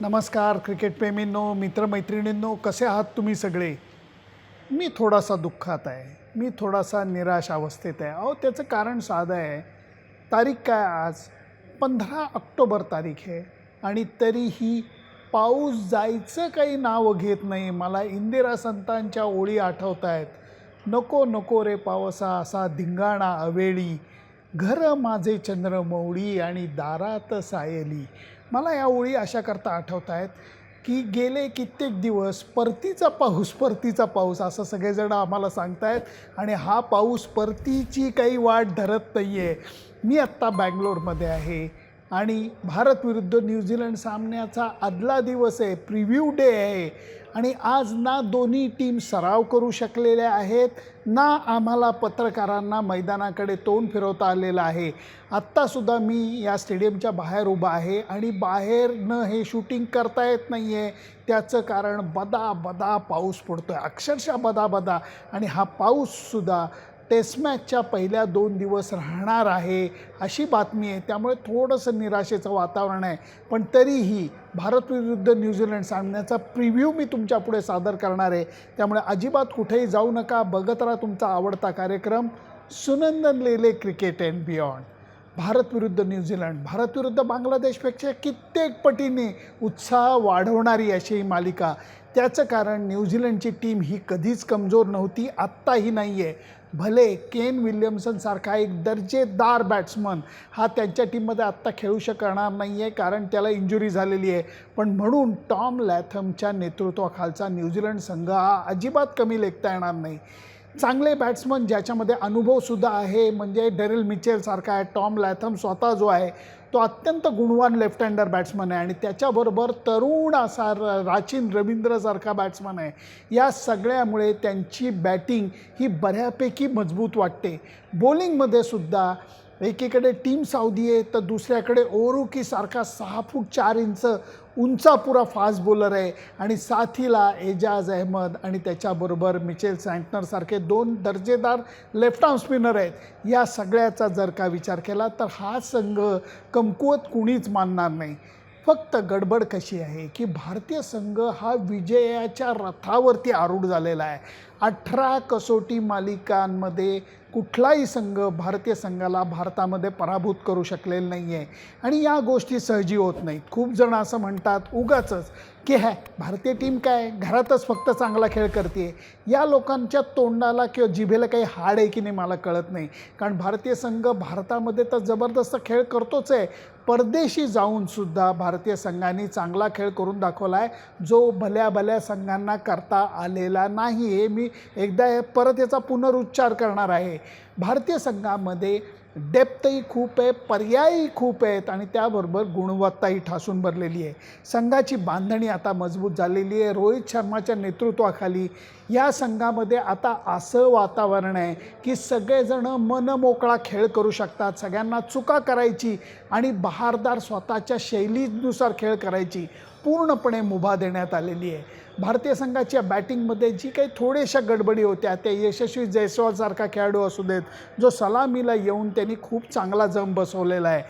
नमस्कार क्रिकेटप्रेमींनो मित्रमैत्रिणींनो कसे आहात तुम्ही सगळे? मी थोडासा दुःखात आहे. मी थोडासा निराश अवस्थेत आहे. अहो त्याचं कारण साधं आहे. तारीख काय आज? पंधरा ऑक्टोबर तारीख आहे. आणि तरीही पाऊस जायचं काही नावं घेत नाही. मला इंदिरा संतांच्या ओळी आठवत आहेत नको नको रे पावसा असा धिंगाणा अवेळी. घर माझे चंद्रमौळी आणि दारात सायली. मला या ओळी अशा करता आठवत आहेत की गेले कित्येक दिवस परतीचा पाऊस परतीचा पाऊस असं सगळेजण आम्हाला सांगतायत आणि हा पाऊस परतीची काही वाट धरत नाही आहे मी आत्ता बँगलोरमध्ये आहे. आणि भारत विरुद्ध न्यूझीलंड सामन्याचा आदला दिवस आहे प्रिव्ह्यू डे आहे. आणि आज ना दोन्ही टीम सराव करू शकलेल्या आहेत ना आम्हाला पत्रकारांना मैदानाकडे तोंड फिरवता आलेलं आहे. आत्तासुद्धा मी या स्टेडियमच्या बाहेर उभा आहे आणि बाहेरनं हे शूटिंग करता येत नाही आहे त्याचं कारण बदा बदा पाऊस पडतो आहे अक्षरशः बदा बदा आणि हा पाऊससुद्धा टेस्ट मॅचच्या पहिल्या दोन दिवस राहणार आहे अशी बातमी आहे. त्यामुळे थोडंसं निराशेचं वातावरण आहे. पण तरीही भारत विरुद्ध न्यूझीलंड सामन्याचा प्रिव्ह्यू मी तुमच्यापुढे सादर करणार आहे. त्यामुळे अजिबात कुठेही जाऊ नका. बघत राहा तुमचा आवडता कार्यक्रम. Sunandan Lele cricket and beyond Bharat विरुद्ध न्यूझीलंड. भारत विरुद्ध बांगलादेशपेक्षा कित्येक पटीने उत्साह वाढवणारी अशी ही मालिका. त्याचं कारण न्यूझीलंडची टीम ही कधीच कमजोर नव्हती. आत्ताही नाही आहे भले केन विल्यमसनसारखा एक दर्जेदार बॅट्समन हा त्यांच्या टीममध्ये आत्ता खेळू शकणार नाही आहे कारण त्याला इंजुरी झालेली आहे. पण म्हणून टॉम लॅथमच्या नेतृत्वाखालचा न्यूझीलंड संघ हा अजिबात कमी लेखता येणार नाही. चांगले बॅट्समन ज्याच्यामध्ये अनुभवसुद्धा आहे म्हणजे डेरिल मिचेलसारखा आहे टॉम लॅथम स्वतः जो आहे तो अत्यंत गुणवान लेफ्ट हँडर बॅट्समन आहे आणि त्याच्याबरोबर तरुण असा र रवींद्रसारखा बॅट्समन आहे. या सगळ्यामुळे त्यांची बॅटिंग ही बऱ्यापैकी मजबूत वाटते. बॉलिंगमध्ये सुद्धा एकीकडे टीम साऊदी आहे तर दुसऱ्याकडे ओरुकीसारखा सहा फूट चार इंच उंचा पुरा फास्ट बॉलर आहे आणि साथीला एजाज अहमद आणि त्याच्याबरोबर मिचेल सँटनरसारखे दोन दर्जेदार लेफ्ट आर्म स्पिनर आहेत. या सगळ्याचा जर का विचार केला तर हा संघ कमकुवत कुणीच मानणार नाही. फक्त गडबड कशी आहे की भारतीय संघ हा विजयाच्या रथावरती आरूढ झालेला आहे. अठरा कसोटी मालिकांमध्ये कुठलाही संघ भारतीय संघाला भारतामध्ये पराभूत करू शकलेला नाही आहे आणि या गोष्टी सहजी होत नाहीत. खूप जण असं म्हणतात उगाचच की हॅ. भारतीय टीम काय? घरातच फक्त चांगला खेळ करते या लोकांच्या तोंडाला किंवा जिभेला काही हाड आहे की नाही मला कळत नाही. कारण भारतीय संघ भारतामध्ये तर जबरदस्त खेळ करतोच आहे. परदेशी जाऊनसुद्धा भारतीय संघाने चांगला खेळ करून दाखवला आहे जो भल्या भल्या संघांना करता आलेला नाही हे मी एकदा परत याचा पुनरुच्चार करणार आहे. भारतीय संघामध्ये डेप्थही खूप आहे पर्यायही खूप आहेत आणि त्याबरोबर गुणवत्ताही ठासून भरलेली आहे. संघाची बांधणी आता मजबूत झालेली आहे. रोहित शर्माच्या नेतृत्वाखाली या संघामध्ये आता असं वातावरण आहे की सगळेजणं मनमोकळा खेळ करू शकतात. सगळ्यांना चुका करायची आणि बहारदार स्वतःच्या शैलीनुसार खेळ करायची पूर्णपणे मुभा देण्यात आलेली आहे. भारतीय संघाच्या बॅटिंगमध्ये जी काही थोड्याशा गडबडी होत्या त्या यशस्वी जयस्वालसारखा खेळाडू असू देत जो सलामीला येऊन त्यांनी खूप चांगला जम बसवलेला आहे.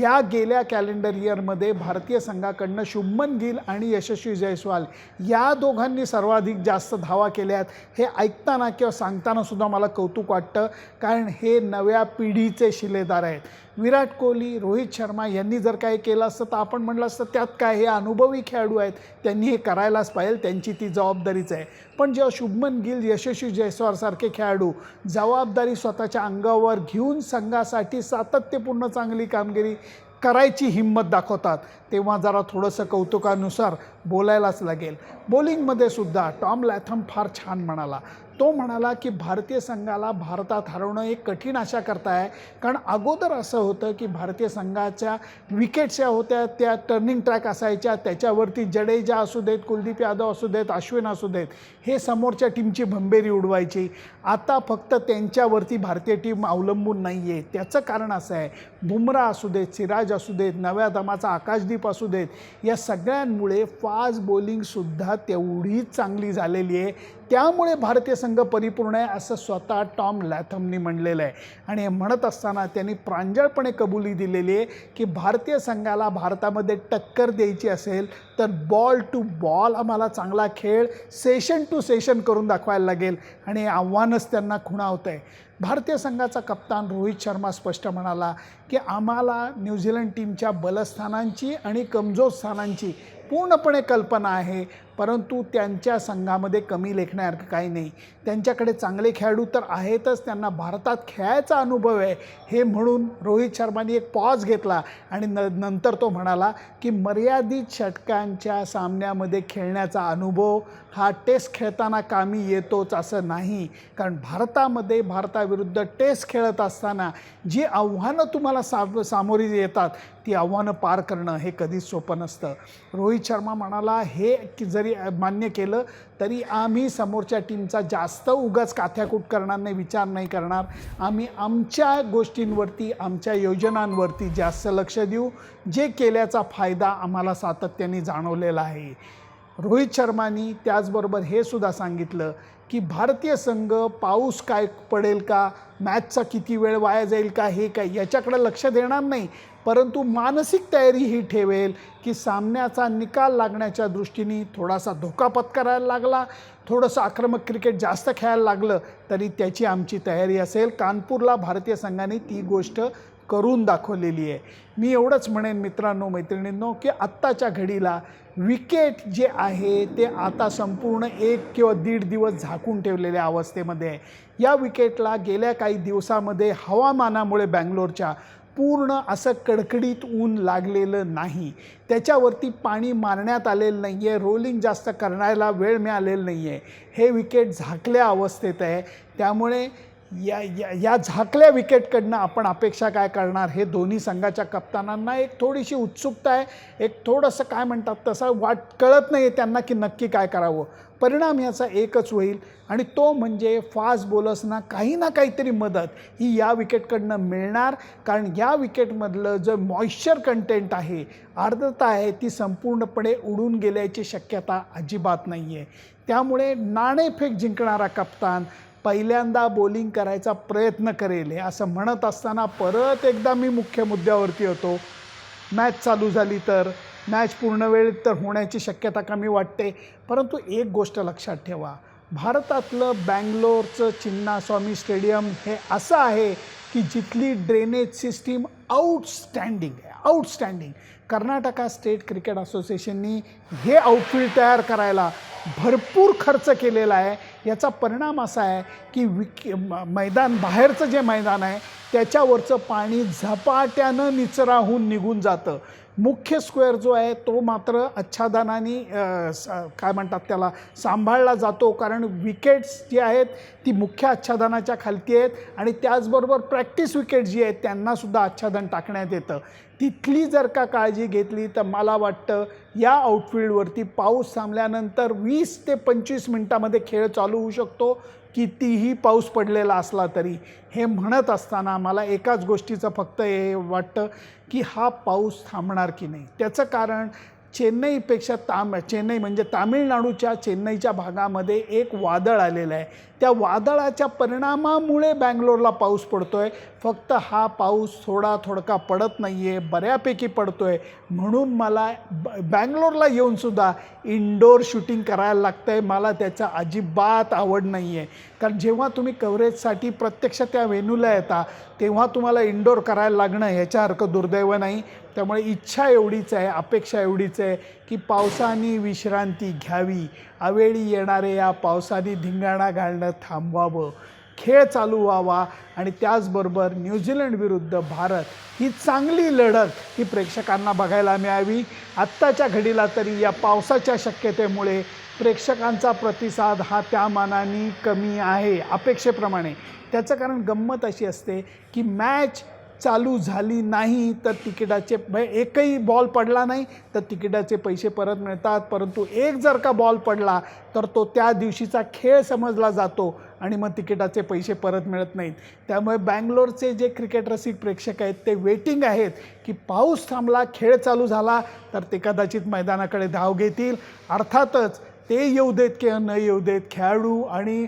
या गेल्या कॅलेंडर इयरमध्ये भारतीय संघाकडनं शुभमन गिल आणि यशस्वी जयस्वाल या दोघांनी सर्वाधिक जास्त धावा केल्या आहेत हे ऐकताना किंवा सांगतानासुद्धा मला कौतुक वाटतं कारण हे नव्या पिढीचे शिलेदार आहेत. विराट कोहली रोहित शर्मा यांनी जर काही केलं असतं तर आपण म्हटलं असतं त्यात काय हे अनुभवी खेळाडू आहेत त्यांनी हे करायलाच पाहिजे त्यांची ती जबाबदारीच आहे. पण जेव्हा शुभमन गिल यशस्वी जयस्वारसारखे खेळाडू जबाबदारी स्वतःच्या अंगावर घेऊन संघासाठी सातत्यपूर्ण चांगली कामगिरी करायची हिंमत दाखवतात तेव्हा जरा थोडंसं कौतुकानुसार बोलायलाच लागेल. बॉलिंगमध्ये सुद्धा टॉम लॅथम फार छान म्हणाला. तो म्हणाला की भारतीय संघाला भारतात हरवणं एक कठीण आशा करता आहे कारण अगोदर असं होतं की भारतीय संघाच्या विकेट्स ज्या होत्या त्या टर्निंग ट्रॅक असायच्या. त्याच्यावरती जडेजा असू देत कुलदीप यादव असू देत अश्विन असू देत हे समोरच्या टीमची भंबेरी उडवायची. आता फक्त त्यांच्यावरती भारतीय टीम अवलंबून नाही आहे त्याचं कारण असं आहे. बुमरा असू देत सिराज असू देत नव्या दमाचा आकाशदीप असू देत या सगळ्यांमुळे फार फास्ट बॉलिंगसुद्धा तेवढीच चांगली झालेली आहे. त्यामुळे भारतीय संघ परिपूर्ण आहे असं स्वतः टॉम लॅथमनी म्हणलेलं आहे. आणि हे म्हणत असताना त्यांनी प्रांजळपणे कबुली दिलेली आहे की भारतीय संघाला भारतामध्ये टक्कर द्यायची असेल तर बॉल टू बॉल आम्हाला चांगला खेळ सेशन टू सेशन करून दाखवायला लागेल. आणि आव्हानच त्यांना खुणावतं आहे. भारतीय संघाचा कप्तान रोहित शर्मा स्पष्ट म्हणाला की आम्हाला न्यूझीलंड टीमच्या बलस्थानांची आणि कमजोर स्थानांची पूर्णपणे कल्पना आहे परंतु त्यांच्या संघामध्ये कमी लेखण्यासारखं काही नाही. त्यांच्याकडे चांगले खेळाडू तर आहेतच त्यांना भारतात खेळायचा अनुभव आहे. हे म्हणून रोहित शर्माने एक पॉज घेतला आणि न नंतर तो म्हणाला की मर्यादित षटकांच्या सामन्यामध्ये खेळण्याचा अनुभव हा टेस्ट खेळताना कामी येतोच असं नाही. कारण भारतामध्ये भारताविरुद्ध टेस्ट खेळत असताना जी आव्हानं तुम्हाला सा सामोरी येतात ती आव्हानं पार करणं हे कधीच सोपं नसतं. रोहित शर्मा म्हणाला हे की जरी मान्य केलं तरी आम्ही समोरच्या टीमचा जास्त उगाच काथ्याकूट करणार नाही विचार नाही करणार. आम्ही आमच्या गोष्टींवरती आमच्या योजनांवरती जास्त लक्ष देऊ. जे केल्याचा फायदा आम्हाला सातत्याने जाणवलेला आहे. रोहित शर्मानी त्याचबरोबर हे सुद्धा सांगितलं की भारतीय संघ पाऊस काय पडेल का? मॅचचा किती वेळ वाया जाईल का? हे काय? याच्याकडे लक्ष देणार नाही. परंतु मानसिक तयारी ही ठेवेल की सामन्याचा निकाल लागण्याच्या दृष्टीने थोडासा धोका पत्करायला लागला. थोडंसं आक्रमक क्रिकेट जास्त खेळायला लागलं तरी त्याची आमची तयारी असेल. कानपूरला भारतीय संघाने ती गोष्ट करून दाखवलेली आहे. मी एवढंच म्हणेन मित्रांनो मैत्रिणींनो की आत्ताच्या घडीला विकेट जे आहे ते आता संपूर्ण एक किंवा दीड दिवस झाकून ठेवलेल्या अवस्थेमध्ये आहे. या विकेटला गेल्या काही दिवसामध्ये हवामानामुळे बँगलोरच्या पूर्ण असं कडकडीत ऊन लागलेलं नाही. त्याच्यावरती पाणी मारण्यात आलेलं नाही आहे रोलिंग जास्त करण्याला वेळ मिळालेला नाही आहे. हे विकेट झाकल्या अवस्थेत आहे. त्यामुळे या या या झाकल्या विकेटकडनं आपण अपेक्षा काय करणार? हे दोन्ही संघाच्या कप्तानांना एक थोडीशी उत्सुकता आहे. एक थोडंसं काय म्हणतात तसं वाट कळत नाही आहे त्यांना की नक्की काय करावं. परिणाम याचा एकच होईल आणि तो म्हणजे फास्ट बॉलर्सना काही ना काहीतरी मदत ही या विकेटकडनं मिळणार. कारण या विकेटमधलं जे मॉइश्चर कंटेंट आहे आर्द्रता आहे ती संपूर्णपणे उडून गेल्याची शक्यता अजिबात नाही आहे त्यामुळे नाणेफेक जिंकणारा कप्तान पहिल्यांदा बॉलिंग करायचा प्रयत्न करेल हे असं म्हणत असताना परत एकदा मी मुख्य मुद्द्यावरती होतो. मॅच चालू झाली तर मॅच पूर्ण वेळ तर होण्याची शक्यता कमी वाटते. परंतु एक गोष्ट लक्षात ठेवा. भारतातलं बँगलोरचं चिन्नास्वामी स्टेडियम हे असं आहे की जिथली ड्रेनेज सिस्टीम आउटस्टँडिंग आहे आउटस्टँडिंग कर्नाटका स्टेट क्रिकेट असोसिएशननी हे आउटफील्ड तयार करायला भरपूर खर्च केलेला आहे. याचा परिणाम असा आहे की विक म- मैदान बाहेरचं जे मैदान आहे त्याच्यावरचं पाणी झपाट्यानं निचराहून निघून जातं. मुख्य स्क्वेअर जो आहे तो मात्र आच्छादनाने स- काय म्हणतात त्याला सांभाळला जातो. कारण विकेट्स जी आहेत ती मुख्य आच्छादनाच्या खालती आहेत आणि त्याचबरोबर प्रॅक्टिस विकेट जी आहेत त्यांनासुद्धा आच्छादन टाकण्यात येतं. तिथली जर का काळजी घेतली तर मला वाटतं या आउटफील्डवरती पाऊस थांबल्यानंतर वीस ते पंचवीस मिनटामध्ये खेळ चालू होऊ शकतो. कितीही पाऊस पडलेला असला तरी हे म्हणत असताना मला एकाच गोष्टीचं फक्त हे वाटतं की हा पाऊस थांबणार की नाही. त्याचं कारण चेन्नईपेक्षा ताम चेन्नई म्हणजे तामिळनाडूच्या चेन्नईच्या भागामध्ये एक वादळ आलेलं आहे. त्या वादळाच्या परिणामामुळे बँगलोरला पाऊस पडतो आहे फक्त हा पाऊस थोडा थोडका पडत नाही आहे बऱ्यापैकी पडतो आहे म्हणून मला ब बँगलोरला येऊनसुद्धा इनडोअर शूटिंग करायला लागतं आहे मला त्याचा अजिबात आवड नाही आहे कारण जेव्हा तुम्ही कव्हरेजसाठी प्रत्यक्ष त्या वेन्यूला येता तेव्हा तुम्हाला इनडोअर करायला लागणं ह्याच्यासारखं दुर्दैव नाही. त्यामुळे इच्छा एवढीच आहे अपेक्षा एवढीच आहे की पावसाने विश्रांती घ्यावी. अवेळी येणारे या पावसाने धिंगाणा घालणं थांबवावं. खेळ चालू व्हावा आणि त्याचबरोबर न्यूझीलंड विरुद्ध भारत ही चांगली लढत ही प्रेक्षकांना बघायला मिळावी. आत्ताच्या घडीला तरी या पावसाच्या शक्यतेमुळे प्रेक्षकांचा प्रतिसाद हा त्या मानाने कमी आहे अपेक्षेप्रमाणे. त्याचं कारण गंमत अशी असते की मॅच चालू झाली नाही तर तिकिटाचे एकही बॉल पडला नाही तर तिकिटाचे पैसे परत मिळतात. परंतु एक जर का बॉल पडला तर तो त्या दिवशीचा खेळ समजला जातो आणि मग तिकिटाचे पैसे परत मिळत नाहीत. त्यामुळे बँगलोरचे जे क्रिकेट रसिक प्रेक्षक आहेत ते वेटिंग आहेत की पाऊस थांबला खेळ चालू झाला तर ते कदाचित मैदानाकडे धाव घेतील. अर्थातच ते येऊ देत किंवा न येऊ देत खेळाडू आणि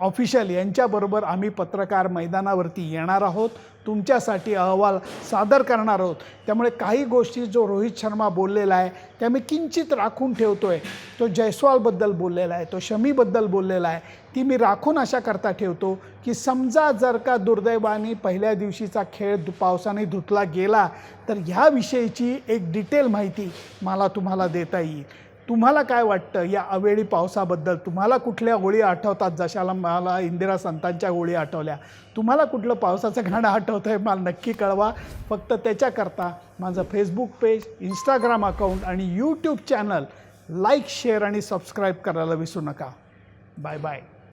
ऑफिशियल यांच्याबरोबर आम्ही पत्रकार मैदानावरती येणार आहोत. तुमच्यासाठी अहवाल सादर करणार आहोत. त्यामुळे काही गोष्टी जो रोहित शर्मा बोललेला आहे त्या मी किंचित राखून ठेवतो आहे तो जयस्वालबद्दल बोललेला आहे तो शमीबद्दल बोललेला आहे ती मी राखून अशा करता ठेवतो की समजा जर का दुर्दैवाने पहिल्या दिवशीचा खेळ पावसाने धुतला गेला तर ह्याविषयीची एक डिटेल माहिती मला तुम्हाला देता येईल. तुम्हाला काय वाटतं या अवेळी पावसाबद्दल? तुम्हाला कुठल्या होळी आठवतात? जशाला मला इंदिरा संतांच्या होळी आठवल्या. तुम्हाला कुठलं पावसाचं गाणं आठवतं आहे मला नक्की कळवा. फक्त त्याच्याकरता माझं फेसबुक पेज इंस्टाग्राम अकाउंट आणि यूट्यूब चॅनल लाईक शेअर आणि सबस्क्राईब करायला विसरू नका. Bye bye